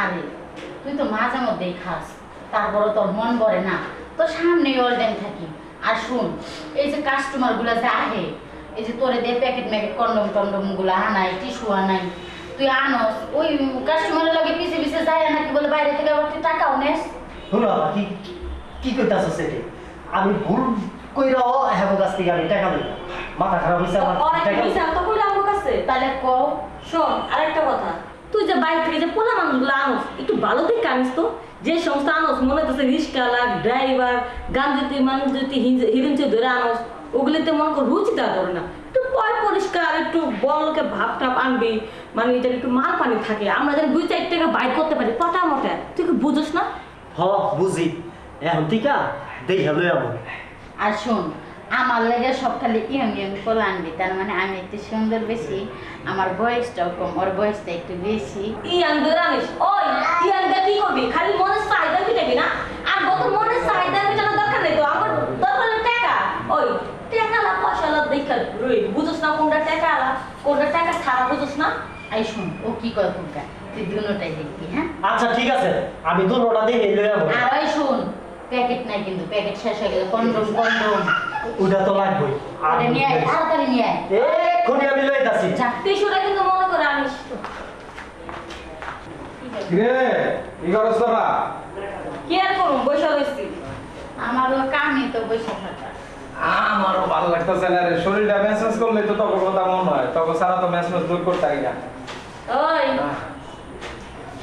আরে তুই তো মাঝে মধ্যেই খাস তারপরে তোর মন করে না। তো সামনে অল টাইম থাকি। আর শুন এই যে কাস্টমারগুলা যে আহে এই যে তোরে দিয়ে প্যাকেট ম্যাকেট কন্ডম টন্ডমগুলা আনাই টিস্যু আনাই তুই আনস ওই কাস্টমারের লগে পিছে পিছে যায় নাকি বলে বাইরে থেকে আবার তুই টাকাও নেস? বাবা কি? কি করতেছ সেটি? আমি ভুল কইরাও হ্যাঁ কাছ থেকে আমি টাকা দিই মাথা খারাপ হয়েছে আমার টাকা মিশা তো কইলে আমার কাছে। তাহলে কও শোন আরেকটা কথা। তুই যে বাইক থেকে যে পোলা মানুষগুলো আনোস একটু ভালো দিকে আনিস তো। যে সমস্ত আনোস মনে হচ্ছে রিক্সাওয়ালা ড্রাইভার গান যদি মানুষ যদি হিরুঞ্চে ধরে আনোস ওগুলিতে মনে কর রুচিটা ধরে না। একটু পয় পরিষ্কার একটু বলকে ভাব টাপ আনবি মানে এটা একটু মার পানি থাকে। আমরা যেন দুই চার টাকা বাইক করতে পারি পটা মটা তুই কি বুঝোস না? হ বুঝি। এখন টিকা দেখে লই আমার আর শোন আমার লেগে সব খালি ইয়ং ইয়ং করে আনবি তার মানে আমি একটু সুন্দর বেশি আমার বয়সটাও কম ওর বয়সটা একটু বেশি। ইয়াং ধরে আনিস ওই ইয়াং দিয়ে কি করবি? খালি মনের চাহিদা মিটাবি না? আর কত মনের চাহিদা মিটানোর দরকার নেই তো আমার দরকার হলো টাকা। ওই টাকা লা পয়সা লা দেখা রই বুঝোস না কোনটা টাকা আলা কোনটা টাকা ছাড়া বুঝোস না? আই শুন ও কি কয় কোনটা? তুই দুটাই দেখবি হ্যাঁ? আচ্ছা ঠিক আছে আমি দুটোটা দেখে লই আর ওই শুন প্যাকেট নাই কিন্তু প্যাকেট শেষ হয়ে গেছে কন্ডম কন্ডম। ওটা তো লাগবেই। আর নিয়ে আয় তাড়াতাড়ি নিয়ে আয়। এক্ষুনি আমি লইতাছি। যা টিস্যুটা কিন্তু মনে করে আনিস কিরে কি করছ তোরা? কি আর করুন বৈশা রয়েছি আমারও কামই তো বসে থাকা। আমারও ভালো লাগতেছে না রে শরীরটা মেসেজ করলে তো তখন কথা মন হয় তখন সারা তো মেসেজ দূর করতে পারি না। ওই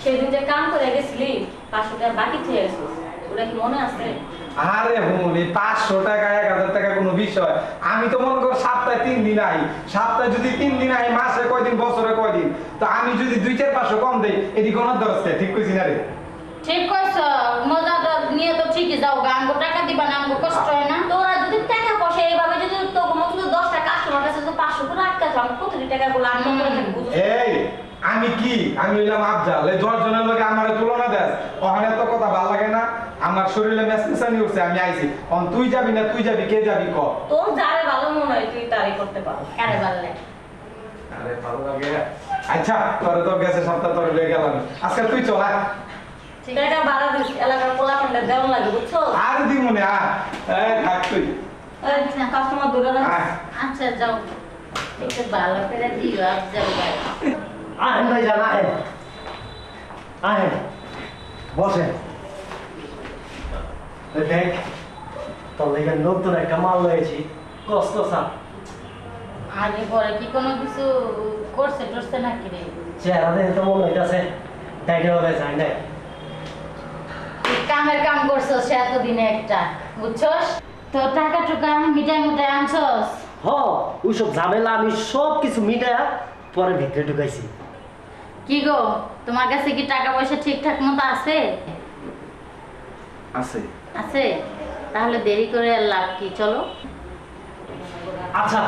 সেদিন যে কাম করে গেছিলি পাঁচশো টাকা বাকি থেকে গেছিস ওটা কি মনে আছে? আরে হুন এই পাঁচশো টাকা এক হাজার টাকা কোনো বিষয়। আমি তো মনে কর সপ্তাহে তিন দিন আই। সপ্তাহে যদি তিন দিন আই মাসে কয়দিন বছরে কয়দিন? তো আমি যদি দুই চার পাঁচশো কম দেই এটি কোনো ঠিক কইছি না রে। ঠিক কইছ মজাটা নিয়ে তো ঠিকই যাও টাকা দিবা না আঙ্গো কষ্ট হয় না। তোরা যদি টাকা পয়সা এইভাবে যদি তো মতো দশটা কাস্টমার কাছে তো পাঁচশো করে আটকা যাও। প্রতিটি টাকা গুলো আমি করে এই আমি কি? আমি হইলাম আফজাল। এই দশ জনের লোকে আমার তুলনা দেস। ওখানে তো কথা ভালো লাগে না। আমার শরীরে মেসমেসানি উঠছে আমি আইছি। অন তুই যাবি না তুই যাবি কে যাবি ক? তোর যারে ভালো মনে হয় তুই তারই করতে পারো কারে ভালো লাগে আরে ভালো লাগে। আচ্ছা তোর তো গেছে সপ্তাহ তোর লয়ে গেলাম। আজকে তুই চল। টাকা বাড়া দিস এলাকার পোলা পান্ডা দেওয়া লাগে বুঝছ? আর দি মনে আ। এই থাক তুই। কাস্টমার ধরে রাখ আয়। আচ্ছা যাও। একটু ভালো করে দিও আর যাও গায়ে। আহেন ভাই জান আহেন। আহেন বসেন। এই দেখ তোর লেগে নতুন একটা মাল লয়েছি। কষ্ট সাপ আগে পরে কি কোনো কিছু করছে টরছে নাকি রে? চেহারা দেখে তো মনে হইতাছে ডাইনে হবে যায় না কামের কাম করছ সে এতদিনে একটা বুঝছস? তো টাকা টুকা মিটাই মুটাই আনছস। হ ওইসব ঝামেলা আমি সব কিছু মিটায়া পরে ভিতরে ঢুকাইছি। কি গো তোমার কাছে কি টাকা পয়সা ঠিকঠাক মতো আছে? আছে। আছে? তাহলে দেরি করে আর লাভ কি? চলো। আচ্ছা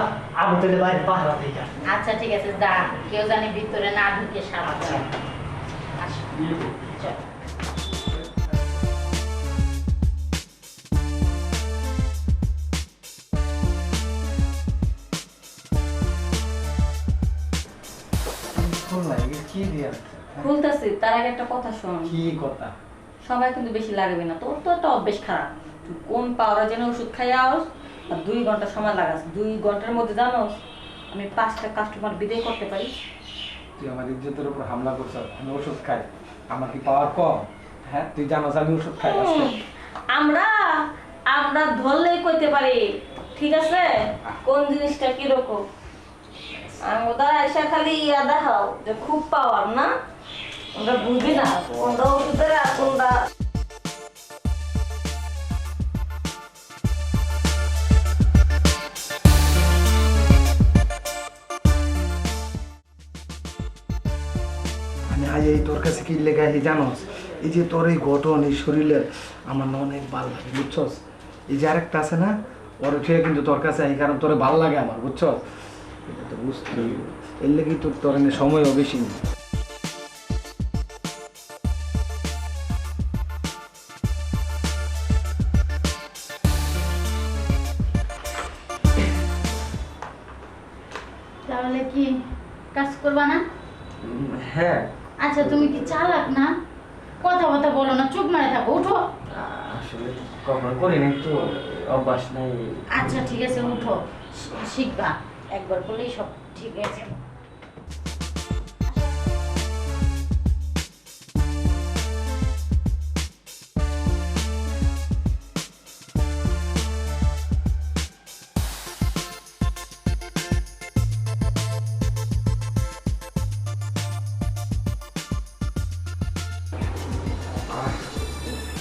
আমি তাহলে বাইরে পাহারা থেকে আচ্ছা ঠিক আছে যা। কেউ জানি ভিতরে না ঢুকে চল। কি তার আগে একটা কথা শোন। কি কথা? সবাই কিন্তু বেশি লাগবে না। তোর তো একটা অভ্যেস খারাপ। কোন পাওয়ার যেন ওষুধ খাইয়া আস আর দুই ঘণ্টা সময় লাগাস। দুই ঘণ্টার মধ্যে জানোস আমি পাঁচটা কাস্টমার বিদায় করতে পারি। তুই আমার ইজ্জতের উপর হামলা করছ আমি ওষুধ খাই। আমার কি পাওয়ার কম? হ্যাঁ তুই জানোস আমি ওষুধ খাই আমরা আমরা ধরলেই কইতে পারি। ঠিক আছে? কোন জিনিসটা কীরকম? আমরা এসে খালি ইয়া দেখাও যে খুব পাওয়ার না? আমরা বুঝি না। কোনটা ওষুধের এই তোর কাছে কি লেখা হে জানোস? এই যে তোর এই গঠন এই শরীরের আমার না অনেক ভালো লাগে বুঝছস? এই যে আরেকটা আছে না ওর ছুঁয়ে কিন্তু তোর কাছে এই কারণ তোর ভালো লাগে আমার বুঝছস? এটা তো বুঝতে এর লেগেই তোর তোর সময়ও বেশি নেই। কাজ করবা না? হ্যাঁ। আচ্ছা তুমি কি চালাক না? কথা কথা বলো না চুপ মারে থাকো উঠো। আসলে কখনো করি নাই তো অভ্যাস নাই। আচ্ছা ঠিক আছে উঠো। শিখবা। একবার বলেই সব ঠিক হয়ে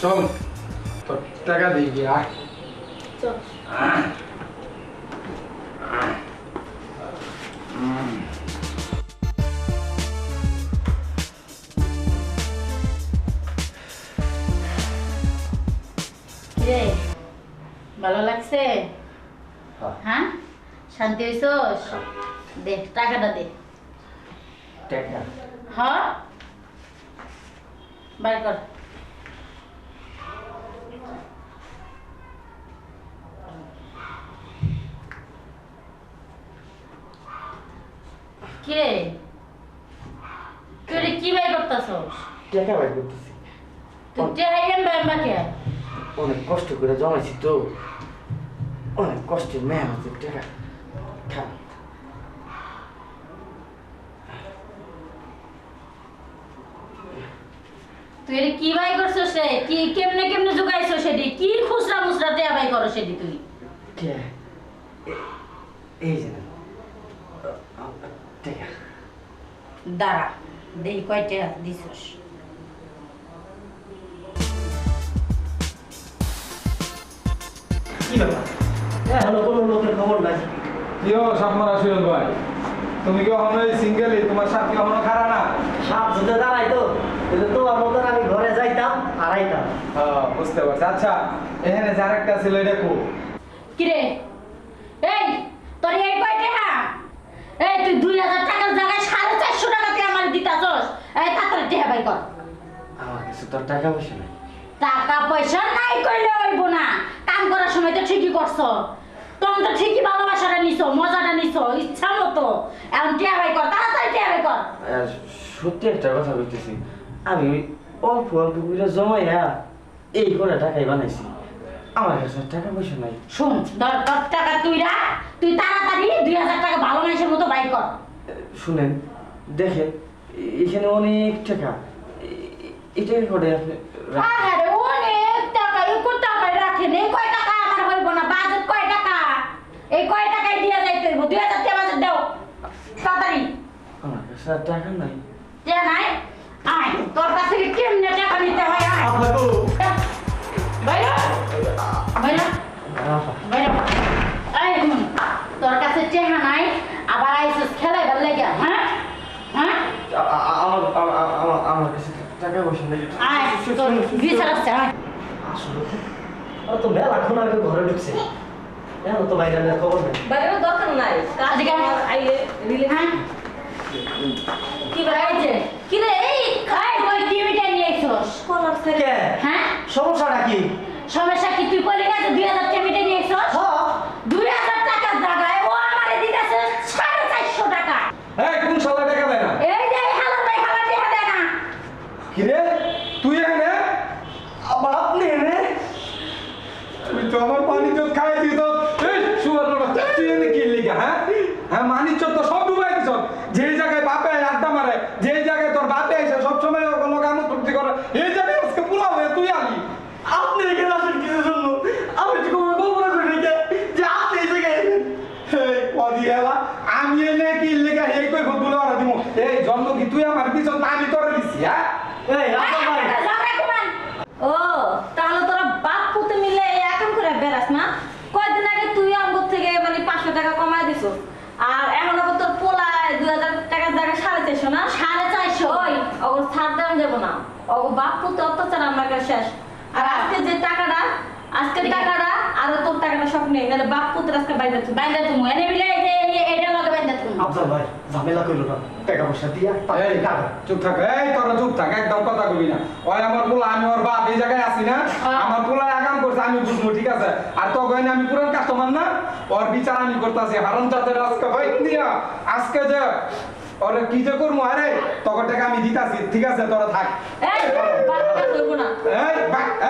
তোর টাকা দিয়ে গিয়ে আয়। চল। ভালো লাগছে? হ্যাঁ। হ্যাঁ? শান্তি হইছস? দে টাকাটা দে। টাকা। হ্যাঁ বাই কর। কিরে তুই কি বাই করতাছস টাকা বাই করতেছি। তুই টেহাইয়েন বাই বাকে অনেক কষ্ট করে জমাইছি তো। অনেক কষ্টের মেহনতের টাকা। খা তুই এটা কি বাই করছস রে কি কেমনে কেমনে জোগাইছস সেটি? কি খুচরা মুচরা টেয়া বাই করো সেটি তুই টাকা এই যে। টাকা দাঁড়া দেই কয় টাকা দিছস? কি ব্যাপার? এখনও কোনো লোকের খবর নাই। কিও সাপমারা সুয়ন ভাই তুমি কি এখনও এই সিঙ্গেলই তোমার সাথে কি এখনও খারা না? সাপ যদি দাঁড়াইতো তাহলে তোমার মতন আমি ঘরে যাইতাম আর আইতাম হ্যাঁ বুঝতে পারছি। আচ্ছা এখানে যার একটা ছিল এটা কো? কিরে? এই তোর এই কয় টাকা এই তুই দুই হাজার টাকার জায়গায় সাড়ে চারশো টাকাতে আমার দিতাছস? এই তাড়াতাড়ি টেহা বাই কর। আমার কাছে তোর টাকা পয়সা নাই। টাকা পয়সা নাই কইলে হইব না। কাম করার সময় তো ঠিকই করছ। তখন তো ঠিকই ভালোবাসাটা নিছো মজাটা নিছো ইচ্ছা মতো। এখন টেহা বাই কর তাড়াতাড়ি টেহা বাই কর। সত্যি একটা কথা বলতেছি। আমি অল্প অল্প করে জমাইয়া এই করে টাকাই বানাইছি। আমার কাছে টাকা পয়সা নাই। শোন দর টাকা তুই রাখ তুই তাড়াতাড়ি দুই হাজার টাকা ভালো কর শুনেন দেখেন এখানে অনেক টাকা। এটা করে আপনি আরে অনেক টাকা এই কয় টাকায় রাখেন? এই কয় টাকা আমার হইব না? বাজেট কয় টাকা? এই কয় টাকায় দিয়া যাইতে হইব? দুই হাজার টাকা বাজেট দাও। তাড়াতাড়ি। আমার কাছে টাকা নাই। টাকা নাই? বিচার আসছে আয় আসলে আর তো মেলাক্ষণ আগে ঘরে ঢুকছে। এখন তো বাইরে খবর নেই। বাইরেও দরকার নাই। কাজ আইলে রিলে হ্যাঁ? কি রে এই খাই ওই টিভিটা নিয়ে এসোস। কলার থেকে। হ্যাঁ? সমস্যাটা কি? সমস্যা কি? তুই করলি না দুই হাজার টিভিটা নিয়ে হ্যাঁ দুই হাজার টাকার জায়গায় ও আমারে দিতেছে সাড়ে চারশো টাকা এই কোন শালা টাকা দেয় না এই যে এই হালার ভাই হালার টাকা দেয় না কি রে তুই এখানে আবার আপনি এনে তুই তো আমার মানিজ্জত খাই দিত এই সুবর্ণ বাচ্চা তুই এনে কি লিগা হ্যাঁ হ্যাঁ মানিজ্জত তো সব ডুবাই দিছ যে জায়গায় বাপে আড্ডা মারে যে জায়গায় তোর বাপে এসে সবসময় কোনো কাম তুলতে করে এই জায়গায় আজকে পোলা তুই আলি। আপনি এখানে আসেন কিসের জন্য? আমি তো কোনো কল্পনা করি নাই যে- যে আপনি এই জায়গায় কদি এলা আমি এনে কি লিগা এই কই বলে ওরা দিমু? এই জন্ম কি তুই আমার পিছন আমি তোরে দিছি হ্যাঁ? এই ও তাহলে তোরা বাপ পুতে মিলে এই করে বেড়াস না? কয়দিন আগে তুই আমার থেকে মানে পাঁচশো টাকা কমায় দিছ। আর এখন আবার তোর পোলায় দুই হাজার টাকার জায়গায় সাড়ে চারশো না? সাড়ে চারশো। ওই অগর ছাড় দেওয়া যাব না। বাপ পুতে অত্যাচার আমার কাছে শেষ। আর আজকে যে টাকাটা আজকের টাকাটা আর তোর টাকাটা সব নেই। নাহলে বাপ পুতের আজকে বাইরে বাইন্দা তুমি এনে বিলে এই যে লগে বাইন্দা তুমি আফজাল ভাই ঝামেলা করল না। টাকা পয়সা দিয়া এই কাটা চুপ থাক। এই তোরা চুপ থাক। একদম কথা কবি না। ওই আমার পোলা আমি ওর বাপ এই জায়গায় আছি না। হ্যাঁ। আমার পোলা আগাম করছে আমি বুঝব ঠিক আছে? আর তো গয়না আমি পুরান কাস্টমার না? ওর বিচার আমি করতেছি। হারাম চাঁদের আজকে ভাই দিয়া আজকে যে ওরে কি যে করব? আরে টাকা আমি দিতাছি ঠিক আছে তোরা থাক।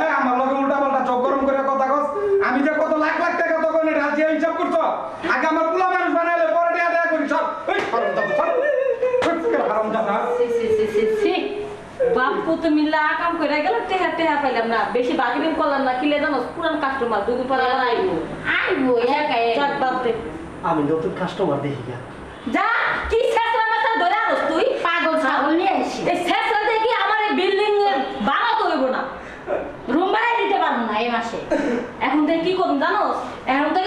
এই আমার লগে উল্টা পাল্টা চোখ গরম করে কথা কস। আমি যে কত লাখ লাখ টাকা তো গয়না ঢালছি হিসাব করছ? আগে আমার পোলা মানুষ বানাইলে পরে দেয়া দেয়া করি সব বাপ পুতে মিল্লা কাম করে গেল টেহা টেহা পাইলাম না। বেশি বাকিদিন করলাম না কিলে জানো পুরান কাস্টমার দুদিন পর আইবো আইবো একাই দে। আমি নতুন কাস্টমার দেখি গা। এই ফ্যাসালতে কি আমার এই বিল্ডিং বানাতে হইব না। রুম ভাড়া দিতে পারব না এই মাসে। এখন তো কি করুন জানো এখন তো